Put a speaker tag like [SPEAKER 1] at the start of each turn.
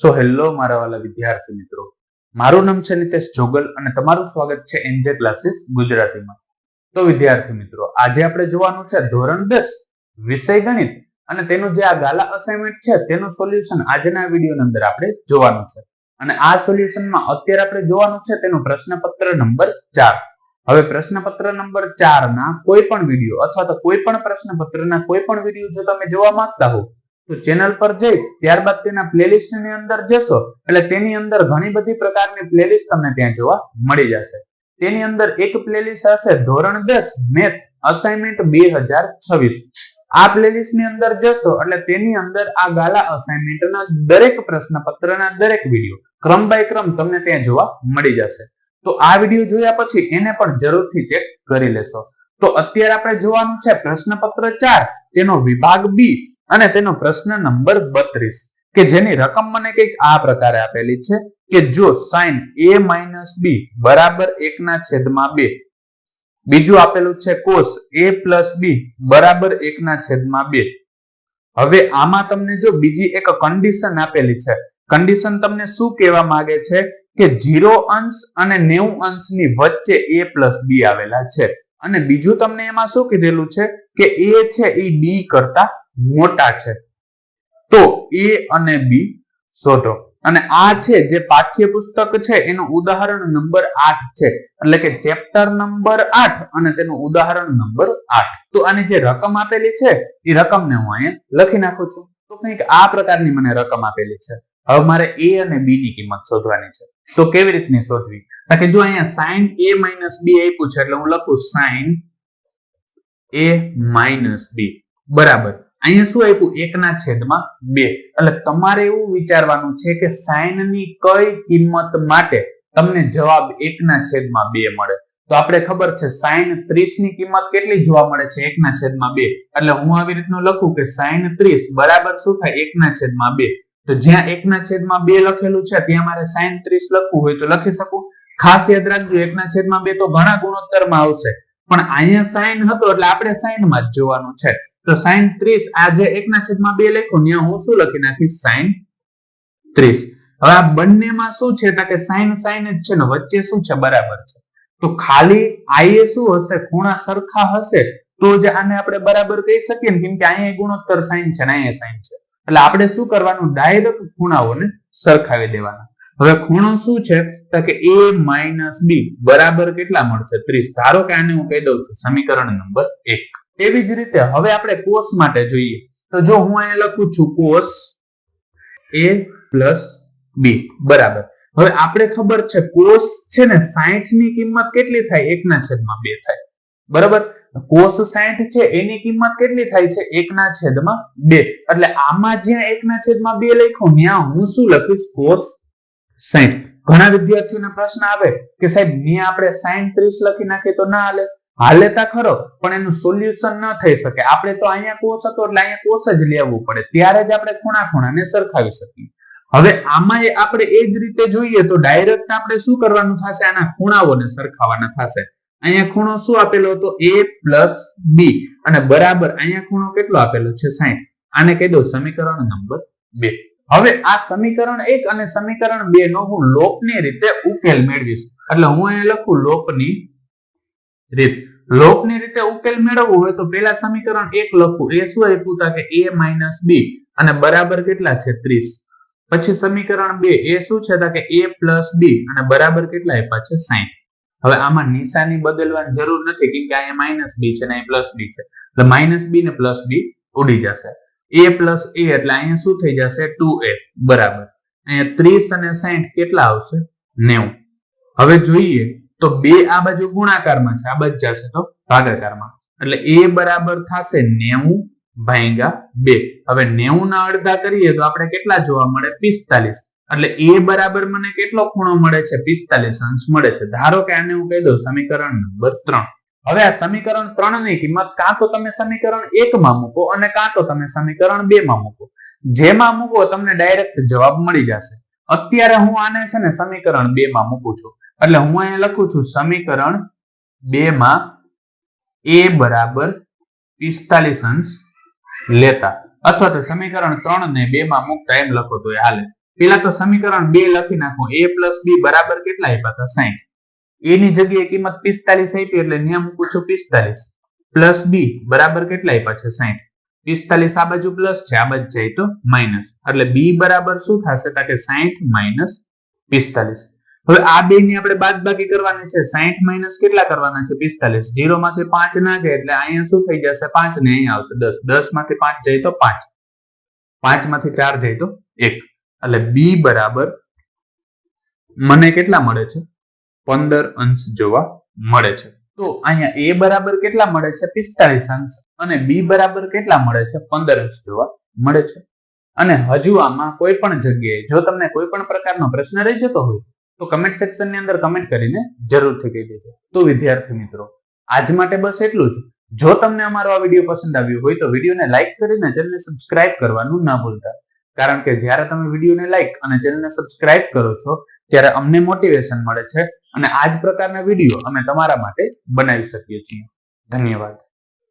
[SPEAKER 1] So hello મારા વાલા વિદ્યાર્થી મિત્રો. મારું નામ છે નિતેશ જોગલ અને તમારું સ્વાગત છે એનજે ક્લાસીસ ગુજરાતીમાં. તો, વિદ્યાર્થી મિત્રો, આજે આપણે જોવાનું છે ધોરણ દસ, વિષય ગણિત. અને તેનું જે આ ગાલા અસાઇનમેન્ટ છે, તેનું સોલ્યુશન આજના વિડીયોની અંદર આપણે જોવાનું છે. અને આ સોલ્યુશનમાં અત્યારે આપણે જોવાનું છે તેનું પ્રશ્નપત્ર નંબર ચાર. હવે પ્રશ્નપત્ર નંબર ચાર ના કોઈ પણ વીડિયો અથવા તો કોઈ પણ પ્રશ્નપત્રના કોઈ પણ વીડિયો જો તમે જોવા માંગતા હો તો ચેનલ પર જઈ, ત્યારબાદ તેના પ્લેલિસ્ટની અંદર જશો, એટલે તેની અંદર ઘણી બધી પ્રકારની પ્લેલિસ્ટ તમને ત્યાં જોવા મળી જશે. તેની અંદર એક પ્લેલિસ્ટ હશે, ધોરણ દસ, મેથ અસાઇનમેન્ટ બે હજાર છવ્વીસ. આ પ્લેલિસ્ટની અંદર જશો, એટલે તેની અંદર આ ગાલા અસાઇનમેન્ટના દરેક પ્રશ્નપત્રના દરેક વીડિયો ક્રમ બાય ક્રમ તમને ત્યાં જોવા મળી જશે. તો આ વીડિયો જોયા પછી એને પણ જરૂરથી ચેક કરી લેશો. તો અત્યારે આપણે જોવાનું છે પ્રશ્નપત્ર ચાર, તેનો વિભાગ બી. અને તેનો પ્રશ્ન નંબર બત્રીસ કે જેની રકમ મને કંઈક આ પ્રકારે આપેલી છે કે જો સાઇન એ માઇનસ બી બરાબર એકના છેદમાં બે, બીજું આપેલું છે કોસ એ પ્લસ બી બરાબર એકના છેદમાં બે. હવે આમાં તમને જો બીજી એક કન્ડિશન આપેલી છે કન્ડિશન તમને શું કહેવા માંગે છે કે ઝીરો અંશ અને નેવું અંશની વચ્ચે એ પ્લસ બી આવેલા છે. અને બીજું તમને એમાં શું કીધેલું છે કે એ છે એ બી કરતા મોટા છે. તો એ અને બી શોધો. અને આ છે જે પાઠ્યપુસ્તક છે, એનું ઉદાહરણ નંબર આઠ છે. એટલે કે ચેપ્ટર નંબર આઠ અને તેનું ઉદાહરણ નંબર આઠ. તો આની જે રકમ આપેલી છે, એ રકમને હું અહીંયા લખી નાખું છું. તો કંઈક આ પ્રકારની મને રકમ આપેલી છે. હવે મારે એ અને બી ની કિંમત શોધવાની છે. તો કેવી રીતની શોધવી? કે જો અહીંયા સાઈન એ માઇનસ બી આપ્યું છે, એટલે હું લખું સાઈન એ માઇનસ બી બરાબર. અહીંયા શું આપ્યું? એકના છેદમાં બે. એટલે તમારે એવું વિચારવાનું છે કે સાઈનની કઈ કિંમત માટે તમને જવાબ એકના છેદમાં બે મળે. તો આપણે ખબર છે સાઈન ત્રીસની કિંમત કેટલી જોવા મળે છે? એકના છેદમાં બે. એટલે હું આવી રીતનું લખું કે સાઈન ત્રીસ બરાબર શું થાય? એકના છેદમાં બે. તો જ્યાં એકના છેદમાં બે લખેલું છે, ત્યાં મારે સાઈન ત્રીસ લખવું હોય તો લખી શકું. ખાસ યાદ રાખજો, એકના છેદમાં બે તો ઘણા ગુણોત્તરમાં આવશે. પણ અહીંયા સાઈન હતો એટલે આપણે સાઈનમાં જ જોવાનું છે. તો સાઈન ત્રીસ, આ જે એકના છેદમાં બે લખ્યું ત્યાં હું શું લખી નાખીશ? સાઈન ત્રીસ. હવે આ બંનેમાં શું છે? કે સાઈન સાઈન જ છે ને વચ્ચે શું છે? બરાબર છે. તો ખાલી આઈએ શું હશે? ખૂણા સરખા હશે? તો જ આને આપણે બરાબર કહી શકીએ ને, કેમ કે અહીંયા ગુણોત્તર સાઈન છે ને અહીંયા સાઈન છે. એટલે આપણે શું કરવાનું? ડાયરેક્ટ ખૂણાઓને સરખાવી દેવાના. હવે ખૂણો શું છે? તો કે a માઇનસ બી. બરાબર કેટલા મળશે? ત્રીસ. ધારો કે આને હું કહી દઉં છું, સમીકરણ નંબર એક. એવી જ રીતે હવે આપણે કોસ માટે જોઈએ. તો જો હું અહીંયા લખું છું કોસ એ પ્લસ બી બરાબર. હવે આપણે ખબર છે કોસ છે ને સાહીઠની કિંમત કેટલી થાય? એકના છેદમાં બે થાય. બરાબર? કોસ સાહીઠ છે, એની કિંમત કેટલી થાય છે? એકના છેદમાં બે. એટલે આમાં જ્યાં એકના છેદમાં બે લખ્યું, ત્યાં હું શું લખીશ? કોસ સાહીઠ ઘણા વિદ્યાર્થીઓને પ્રશ્ન આવે કે સાહેબ ત્યાં આપણે સાઈઠ ત્રીસ લખી નાખીએ તો ના હાલે. હાલેતા ખરો, પણ એનું સોલ્યુશન ન થઈ શકે. આપણે તો અહીંયા કોષ હતો એટલે અહીંયા કોષ જ લેવું પડે. ત્યારે જ આપણે ખૂણા ખૂણાને સરખાવી શકીએ. હવે આમાં આપણે એ જ રીતે જોઈએ તો ડાયરેક્ટ આપણે શું કરવાનું થશે? આના ખૂણાઓને સરખાવાના થશે. અહીંયા ખૂણો શું આપેલો હતો? એ પ્લસ બી અને બરાબર અહીંયા ખૂણો કેટલો આપેલો છે? સાઈઠ. આને કહી દઉં સમીકરણ નંબર બે. હવે આ સમીકરણ એક અને સમીકરણ બે નો હું લોપની રીતે ઉકેલ મેળવીશ. એટલે હું અહીંયા લખું લોપની રીત. લોપની રીતે ઉકેલ મેળવવું હોય તો પેલા સમીકરણ એક લખું. એ શું આપ્યું હતા કે એ માઇનસ બી અને બરાબર કેટલા છે? ત્રીસ. પછી સમીકરણ બે, એ શું છે? કે એ પ્લસ બી અને બરાબર કેટલા આપ્યા છે? સાઈઠ. હવે આમાં નિશાની બદલવાની જરૂર નથી કેમ કે અહીંયા માઇનસ બી છે ને અહીં પ્લસ બી છે. એટલે માઇનસ બી ને પ્લસ બી ઉડી જશે. એ પ્લસ એ એટલે અહીંયા શું થઈ જશે? Two A. બરાબર. અહીંયા ત્રીસ અને સાઈઠ કેટલા આવશે? નેવું. હવે જોઈએ તો બે આ બાજુ ગુણાકારમાં છે, આ બાજુ જશે તો ભાગાકારમાં. એટલે એ બરાબર થશે નેવું ભાંગા બે. હવે નેવું ના અડધા કરીએ તો આપણે કેટલા જોવા મળે? પિસ્તાલીસ. એટલે એ બરાબર મને કેટલો ખૂણો મળે છે? પિસ્તાલીસ અંશ મળે છે. ધારો કે આને હું કહી દઉં, સમીકરણ નંબર ત્રણ. હવે આ સમીકરણ ત્રણની કિંમત કાં તો તમે સમીકરણ એક માં મૂકો અને કાં તો તમે સમીકરણ બે માં મૂકો. જેમાં મૂકો તમને ડાયરેક્ટ જવાબ મળી જશે. અત્યારે હું આને છે ને સમીકરણ બે માં મૂકું છું. એટલે હું અહીંયા લખું છું, સમીકરણ બે માં એ બરાબર પિસ્તાલીસ અંશ લેતા. અથવા તો સમીકરણ ત્રણ ને બે માં મુકતા, એમ લખો તો હાલે. પેલા તો સમીકરણ બે લખી નાખો. એ પ્લસ બી બરાબર કેટલા આપ્યા હતા? સાઈઠ. એની જગ્યાએ કિંમત પિસ્તાલીસ આપી, એટલે ત્યાં મૂકું છું પિસ્તાલીસ. પ્લસ બી બરાબર કેટલા આપ્યા છે? સાઈઠ. પિસ્તાલીસ આ બાજુ પ્લસ છે, આ બાજુ જાય તો માઇનસ એટલે બી બરાબર શું થશે? તો કે સાઈઠ માઇનસ પિસ્તાલીસ. હવે આ બે ની આપણે બાદ બાકી કરવાની છે. સાઈઠ માઇનસ કેટલા કરવાના છે? પિસ્તાલીસ. જીરો માંથી પાંચ ના જાય એટલે અહીંયા શું થઈ જશે? પાંચ ને અહીંયા આવશે દસ. દસમાંથી પાંચ જાય તો પાંચ. પાંચમાંથી ચાર જાય તો એક. એટલે બી બરાબર મને કેટલા મળે છે? પંદર અંશ જોવા મળે છે. તો અહીંયા એ બરાબર કેટલા મળે છે? પિસ્તાલીસ અંશ. અને બી બરાબર કેટલા મળે છે? પંદર અંશ જોવા મળે છે. અને હજુ આમાં કોઈ પણ જગ્યાએ, જો તમને કોઈ પણ પ્રકારનો પ્રશ્ન રહી જતો હોય તો કમેન્ટ સેક્શનની અંદર કમેન્ટ કરીને જરૂરથી કહી દેજો. તો વિદ્યાર્થી મિત્રો, આજ માટે બસ એટલું જ. જો તમને અમારો આ વીડિયો પસંદ આવ્યો હોય તો વિડીયોને લાઈક કરીને ચેનલને સબસ્ક્રાઇબ કરવાનું ના ભૂલતા. કારણ કે જ્યારે તમે વિડીયોને લાઈક અને ચેનલને સબસ્ક્રાઇબ કરો છો, ત્યારે અમને મોટિવેશન મળે છે અને આ જ પ્રકારના વીડિયો અમે તમારા માટે બનાવી શકીએ છીએ. ધન્યવાદ.